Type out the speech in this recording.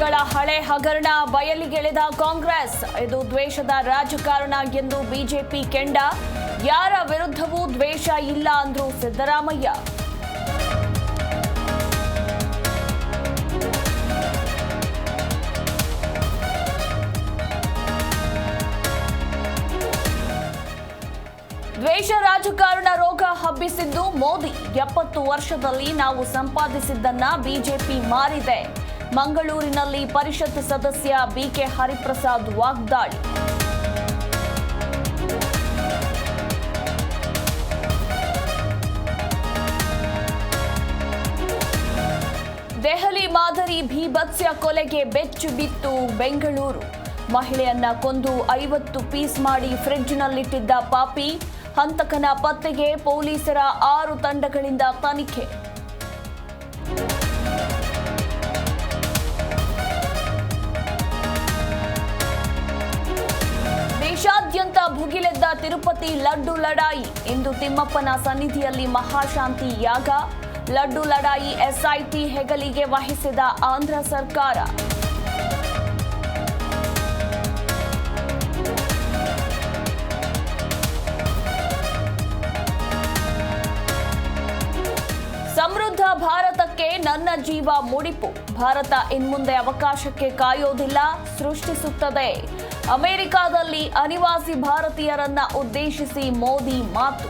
ತಿಂಗಳ ಹಳೆ ಹಗರಣ ಬಯಲಿಗೆಳೆದ ಕಾಂಗ್ರೆಸ್. ಇದು ದ್ವೇಷದ ರಾಜಕಾರಣ ಎಂದು ಬಿಜೆಪಿ ಕೆಂಡ. ಯಾರ ವಿರುದ್ಧವೂ ದ್ವೇಷ ಇಲ್ಲ ಅಂದ್ರು ಸಿದ್ದರಾಮಯ್ಯ. ದ್ವೇಷ ರಾಜಕಾರಣ ರೋಗ ಹಬ್ಬಿಸಿದ್ದು ಮೋದಿ. ಎಪ್ಪತ್ತು ವರ್ಷದಲ್ಲಿ ನಾವು ಸಂಪಾದಿಸಿದ್ದನ್ನ ಬಿಜೆಪಿ ಮಾರಿದೆ. ಮಂಗಳೂರಿನಲ್ಲಿ ಪರಿಷತ್ ಸದಸ್ಯ ಬಿಕೆ ಹರಿಪ್ರಸಾದ್ ವಾಗ್ದಾಳಿ. ದೆಹಲಿ ಮಾದರಿ ಭೀಭತ್ಸ್ಯ ಕೊಲೆಗೆ ಬೆಚ್ಚು ಬಿತ್ತು ಬೆಂಗಳೂರು. ಮಹಿಳೆಯನ್ನ ಕೊಂದು ಐವತ್ತು ಪೀಸ್ ಮಾಡಿ ಫ್ರಿಡ್ಜ್ನಲ್ಲಿಟ್ಟಿದ್ದ ಪಾಪಿ, ಹಂತಕನ ಪತ್ತೆಗೆ ಪೊಲೀಸರ ಆರು ತಂಡಗಳಿಂದ ತನಿಖೆ. ತಿರುಪತಿ ಲಡ್ಡು ಲಡಾಯಿ. ಇಂದು ತಿಮ್ಮಪ್ಪನ ಸನ್ನಿಧಿಯಲ್ಲಿ ಮಹಾಶಾಂತಿ ಯಾಗ. ಲಡ್ಡು ಲಡಾಯಿ ಎಸ್ಐಟಿ ಹೆಗಲಿಗೆ ವಹಿಸಿದ ಆಂಧ್ರ ಸರ್ಕಾರ. ಸಮೃದ್ಧ ಭಾರತಕ್ಕೆ ನನ್ನ ಜೀವ ಮುಡಿಪು. ಭಾರತ ಇನ್ಮುಂದೆ ಅವಕಾಶಕ್ಕೆ ಕಾಯೋದಿಲ್ಲ, ಸೃಷ್ಟಿಸುತ್ತದೆ. ಅಮೆರಿಕಾದಲ್ಲಿ ಅನಿವಾಸಿ ಭಾರತೀಯರನ್ನ ಉದ್ದೇಶಿಸಿ ಮೋದಿ ಮಾತು.